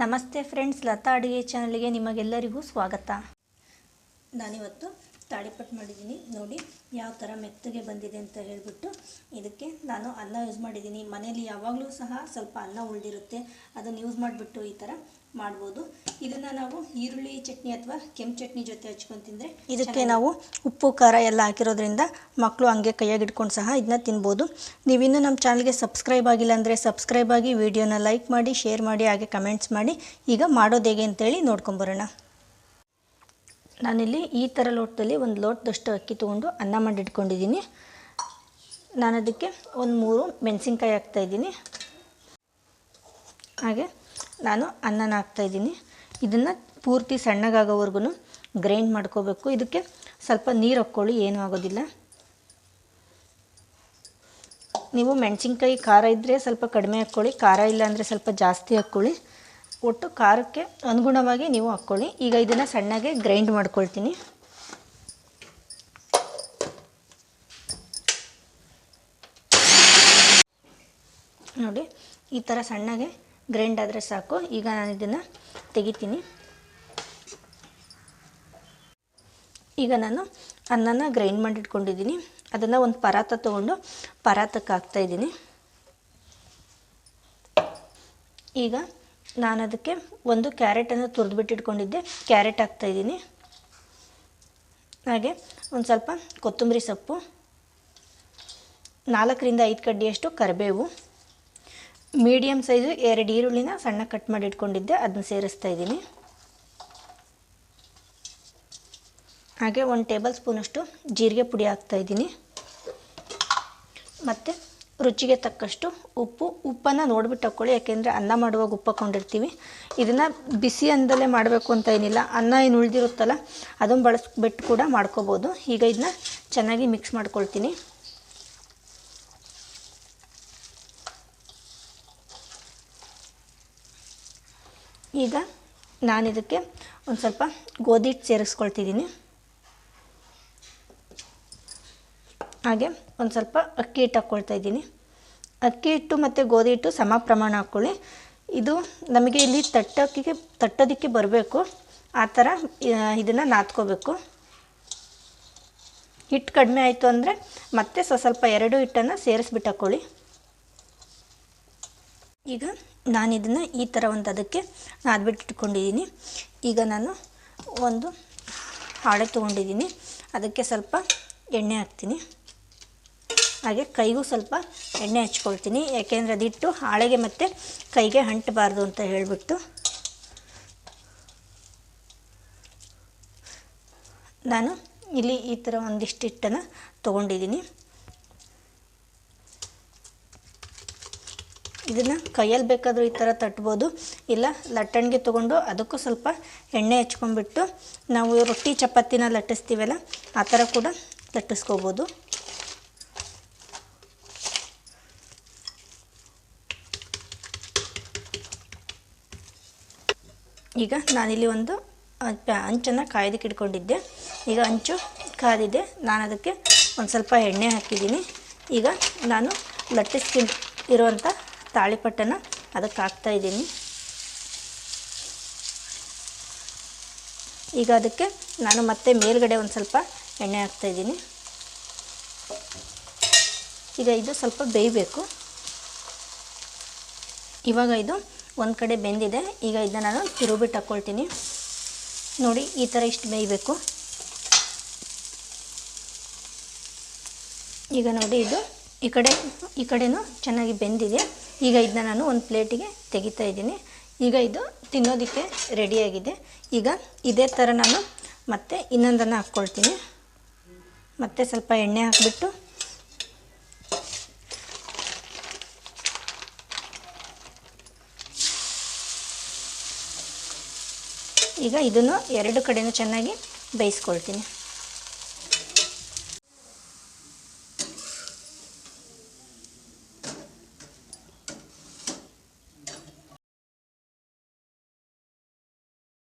ನಮಸ್ತೆ ಫ್ರೆಂಡ್ಸ್, ಲತಾ ಅಡುಗೆ ಚಾನಲ್ಗೆ ನಿಮಗೆಲ್ಲರಿಗೂ ಸ್ವಾಗತ. ನಾನಿವತ್ತು ತಾಳಿಪಟ್ಟು ಮಾಡಿದ್ದೀನಿ. ನೋಡಿ, ಯಾವ ಥರ ಮೆತ್ತಗೆ ಬಂದಿದೆ ಅಂತ ಹೇಳಿಬಿಟ್ಟು ಇದಕ್ಕೆ ನಾನು ಅನ್ನ ಯೂಸ್ ಮಾಡಿದ್ದೀನಿ. ಮನೇಲಿ ಯಾವಾಗಲೂ ಸಹ ಸ್ವಲ್ಪ ಅನ್ನ ಉಳಿದಿರುತ್ತೆ. ಅದನ್ನು ಯೂಸ್ ಮಾಡಿಬಿಟ್ಟು ಈ ಥರ ಮಾಡ್ಬೋದು. ಇದನ್ನು ನಾವು ಈರುಳ್ಳಿ ಚಟ್ನಿ ಅಥವಾ ಕೆಂಪು ಚಟ್ನಿ ಜೊತೆ ಹಚ್ಕೊಂಡು ತಿಂದರೆ ಇದಕ್ಕೆ ನಾವು ಉಪ್ಪು ಖಾರ ಎಲ್ಲ ಹಾಕಿರೋದ್ರಿಂದ ಮಕ್ಕಳು ಹಂಗೆ ಕೈಯಾಗಿ ಇಟ್ಕೊಂಡು ಸಹ ಇದನ್ನ ತಿನ್ಬೋದು. ನೀವಿನ್ನೂ ನಮ್ಮ ಚಾನಲ್ಗೆ ಸಬ್ಸ್ಕ್ರೈಬ್ ಆಗಿಲ್ಲ ಅಂದರೆ ಸಬ್ಸ್ಕ್ರೈಬ್ ಆಗಿ ವಿಡಿಯೋನ ಲೈಕ್ ಮಾಡಿ ಶೇರ್ ಮಾಡಿ ಹಾಗೆ ಕಮೆಂಟ್ಸ್ ಮಾಡಿ. ಈಗ ಮಾಡೋದು ಹೇಗೆ ಅಂತೇಳಿ ನೋಡ್ಕೊಂಬರೋಣ ನಾನಿಲ್ಲಿ ಈ ಥರ ಲೋಟದಲ್ಲಿ ಒಂದು ಲೋಟದಷ್ಟು ಅಕ್ಕಿ ತೊಗೊಂಡು ಅನ್ನ ಮಾಡಿ ಇಟ್ಕೊಂಡಿದ್ದೀನಿ. ನಾನು ಅದಕ್ಕೆ ಒಂದು ಮೂರು ಮೆಣಸಿನ್ಕಾಯಿ ಹಾಕ್ತಾಯಿದ್ದೀನಿ ಹಾಗೆ ನಾನು ಅನ್ನನ ಹಾಕ್ತಾಯಿದ್ದೀನಿ ಇದನ್ನು ಪೂರ್ತಿ ಸಣ್ಣಗಾಗೋವರೆಗೂ ಗ್ರೈಂಡ್ ಮಾಡ್ಕೋಬೇಕು. ಇದಕ್ಕೆ ಸ್ವಲ್ಪ ನೀರು ಹಾಕ್ಕೊಳ್ಳಿ, ಏನೂ ಆಗೋದಿಲ್ಲ. ನೀವು ಮೆಣಸಿನ್ಕಾಯಿ ಖಾರ ಇದ್ದರೆ ಸ್ವಲ್ಪ ಕಡಿಮೆ ಹಾಕ್ಕೊಳ್ಳಿ, ಖಾರ ಇಲ್ಲ ಅಂದರೆ ಸ್ವಲ್ಪ ಜಾಸ್ತಿ ಹಾಕ್ಕೊಳ್ಳಿ. ಒಟ್ಟು ಖಾರಕ್ಕೆ ಅನುಗುಣವಾಗಿ ನೀವು ಹಾಕ್ಕೊಳ್ಳಿ. ಈಗ ಇದನ್ನು ಸಣ್ಣಗೆ ಗ್ರೈಂಡ್ ಮಾಡ್ಕೊಳ್ತೀನಿ. ನೋಡಿ, ಈ ಥರ ಸಣ್ಣಗೆ ಗ್ರೈಂಡ್ ಆದರೆ ಸಾಕು. ಈಗ ನಾನು ಇದನ್ನು ತೆಗಿತೀನಿ. ಈಗ ನಾನು ಅನ್ನನ ಗ್ರೈಂಡ್ ಮಾಡಿಟ್ಕೊಂಡಿದ್ದೀನಿ. ಅದನ್ನು ಒಂದು ಪರಾತ ತೊಗೊಂಡು ಪರಾತಕ್ಕೆ ಹಾಕ್ತಾಯಿದ್ದೀನಿ ಈಗ ನಾನು ಅದಕ್ಕೆ ಒಂದು ಕ್ಯಾರೆಟನ್ನು ತುರಿದು ಬಿಟ್ಟಿಟ್ಕೊಂಡಿದ್ದೆ. ಕ್ಯಾರೆಟ್ ಹಾಕ್ತಾಯಿದ್ದೀನಿ ಹಾಗೆ ಒಂದು ಸ್ವಲ್ಪ ಕೊತ್ತಂಬರಿ ಸೊಪ್ಪು. ನಾಲ್ಕರಿಂದ ಐದು ಕಡ್ಡಿಯಷ್ಟು ಕರಿಬೇವು. ಮೀಡಿಯಮ್ ಸೈಜು ಎರಡು ಈರುಳ್ಳಿನ ಸಣ್ಣ ಕಟ್ ಮಾಡಿ ಇಟ್ಕೊಂಡಿದ್ದೆ, ಅದನ್ನ ಸೇರಿಸ್ತಾ ಇದ್ದೀನಿ. ಹಾಗೆ ಒಂದು ಟೇಬಲ್ ಸ್ಪೂನಷ್ಟು ಜೀರಿಗೆ ಪುಡಿ ಹಾಕ್ತಾಯಿದ್ದೀನಿ ಮತ್ತು ರುಚಿಗೆ ತಕ್ಕಷ್ಟು ಉಪ್ಪು, ಉಪ್ಪನ್ನು ನೋಡ್ಬಿಟ್ಟು ಹಾಕ್ಕೊಳ್ಳಿ ಯಾಕೆಂದರೆ ಅನ್ನ ಮಾಡುವಾಗ ಉಪ್ಪು ಹಾಕ್ಕೊಂಡಿರ್ತೀವಿ ಇದನ್ನು ಬಿಸಿ ಅನ್ನದಲ್ಲೇ ಮಾಡಬೇಕು ಅಂತ ಏನಿಲ್ಲ, ಅನ್ನ ಏನು ಉಳಿದಿರುತ್ತಲ್ಲ, ಅದನ್ನು ಬಳಸ್ಬಿಟ್ಟು ಕೂಡ ಮಾಡ್ಕೋಬೋದು. ಈಗ ಇದನ್ನ ಚೆನ್ನಾಗಿ ಮಿಕ್ಸ್ ಮಾಡ್ಕೊಳ್ತೀನಿ. ಈಗ ನಾನು ಇದಕ್ಕೆ ಒಂದು ಸ್ವಲ್ಪ ಗೋಧಿ ಹಿಟ್ಟು ಸೇರಿಸ್ಕೊಳ್ತಿದ್ದೀನಿ. ಹಾಗೆ ಒಂದು ಸ್ವಲ್ಪ ಅಕ್ಕಿ ಹಿಟ್ಟು ಹಾಕ್ಕೊಳ್ತಾ ಇದ್ದೀನಿ. ಅಕ್ಕಿ ಹಿಟ್ಟು ಮತ್ತು ಗೋಧಿ ಹಿಟ್ಟು ಸಮ ಪ್ರಮಾಣ ಹಾಕ್ಕೊಳ್ಳಿ ಇದು ನಮಗೆ ಇಲ್ಲಿ ತಟ್ಟಕ್ಕಿಗೆ ತಟ್ಟೋದಕ್ಕೆ ಬರಬೇಕು. ಆ ಥರ ಇದನ್ನು ನಾದ್ಕೋಬೇಕು. ಹಿಟ್ಟು ಕಡಿಮೆ ಆಯಿತು ಅಂದರೆ ಮತ್ತೆ ಸ್ವಸ್ವಲ್ಪ ಎರಡು ಹಿಟ್ಟನ್ನು ಸೇರಿಸ್ಬಿಟ್ಟು ಹಾಕ್ಕೊಳ್ಳಿ ಈಗ ನಾನು ಇದನ್ನು ಈ ಥರ ಒಂದು ಅದಕ್ಕೆ ನಾದ್ಬಿಟ್ಟು ಇಟ್ಕೊಂಡಿದ್ದೀನಿ ಈಗ ನಾನು ಒಂದು ಹಾಳೆ ತೊಗೊಂಡಿದ್ದೀನಿ ಅದಕ್ಕೆ ಸ್ವಲ್ಪ ಎಣ್ಣೆ ಹಾಕ್ತೀನಿ. ಹಾಗೆ ಕೈಗೂ ಸ್ವಲ್ಪ ಎಣ್ಣೆ ಹಚ್ಕೊಳ್ತೀನಿ. ಯಾಕೆಂದರೆ ಅದಿಟ್ಟು ಹಾಳೆಗೆ ಮತ್ತು ಕೈಗೆ ಅಂಟಬಾರ್ದು ಅಂತ ಹೇಳಿಬಿಟ್ಟು ನಾನು ಇಲ್ಲಿ ಈ ಥರ ಒಂದಿಷ್ಟು ಹಿಟ್ಟನ್ನು ತೊಗೊಂಡಿದ್ದೀನಿ ಇದನ್ನು ಕೈಯಲ್ಲಿ ಬೇಕಾದರೂ ಈ ಥರ ತಟ್ಬೋದು. ಇಲ್ಲ, ಲಟ್ಟಣಿಗೆ ತೊಗೊಂಡು ಅದಕ್ಕೂ ಸ್ವಲ್ಪ ಎಣ್ಣೆ ಹಚ್ಕೊಂಡ್ಬಿಟ್ಟು ನಾವು ರೊಟ್ಟಿ, ಚಪಾತಿನ ಲಟ್ಟಿಸ್ತೀವಲ್ಲ, ಆ ಥರ ಕೂಡ ಲಟ್ಟಿಸ್ಕೋಬೋದು. ಈಗ ನಾನಿಲ್ಲಿ ಒಂದು ಅಂಚನ್ನು ಕಾಯ್ದಕ್ಕೆ ಇಟ್ಕೊಂಡಿದ್ದೆ. ಈಗ ಅಂಚು ಕಾದಿದೆ. ನಾನು ಅದಕ್ಕೆ ಒಂದು ಸ್ವಲ್ಪ ಎಣ್ಣೆ ಹಾಕಿದ್ದೀನಿ. ಈಗ ನಾನು ಲಟ್ಟಿಸ್ತೀನಿ ಇರುವಂಥ ತಾಳಿಪಟ್ಟನ್ನು ಅದಕ್ಕೆ ಹಾಕ್ತಾಯಿದ್ದೀನಿ ಈಗ ಅದಕ್ಕೆ ನಾನು ಮತ್ತೆ ಮೇಲ್ಗಡೆ ಒಂದು ಸ್ವಲ್ಪ ಎಣ್ಣೆ ಹಾಕ್ತಾಯಿದ್ದೀನಿ ಈಗ ಇದು ಸ್ವಲ್ಪ ಬೇಯಬೇಕು. ಇವಾಗ ಇದು ಒಂದು ಕಡೆ ಬೆಂದಿದೆ. ಈಗ ಇದನ್ನ ನಾನು ತಿರುಬಿಟ್ಟು ಹಾಕ್ಕೊಳ್ತೀನಿ ನೋಡಿ, ಈ ಥರ ಇಷ್ಟು ಬೇಯಬೇಕು. ಈಗ ನೋಡಿ ಇದು ಈ ಕಡೆ, ಈ ಕಡೆನೂ ಚೆನ್ನಾಗಿ ಬೆಂದಿದೆ. ಈಗ ಇದನ್ನ ನಾನು ಒಂದು ಪ್ಲೇಟಿಗೆ ತೆಗಿತಾ ಇದ್ದೀನಿ. ಈಗ ಇದು ತಿನ್ನೋದಕ್ಕೆ ರೆಡಿಯಾಗಿದೆ ಈಗ ಇದೇ ಥರ ನಾನು ಮತ್ತೆ ಇನ್ನೊಂದನ್ನು ಹಾಕ್ಕೊಳ್ತೀನಿ. ಮತ್ತೆ ಸ್ವಲ್ಪ ಎಣ್ಣೆ ಹಾಕಿಬಿಟ್ಟು ಈಗ ಇದನ್ನು ಎರಡು ಕಡೆನೂ ಚೆನ್ನಾಗಿ ಬೇಯಿಸ್ಕೊಳ್ತೀನಿ.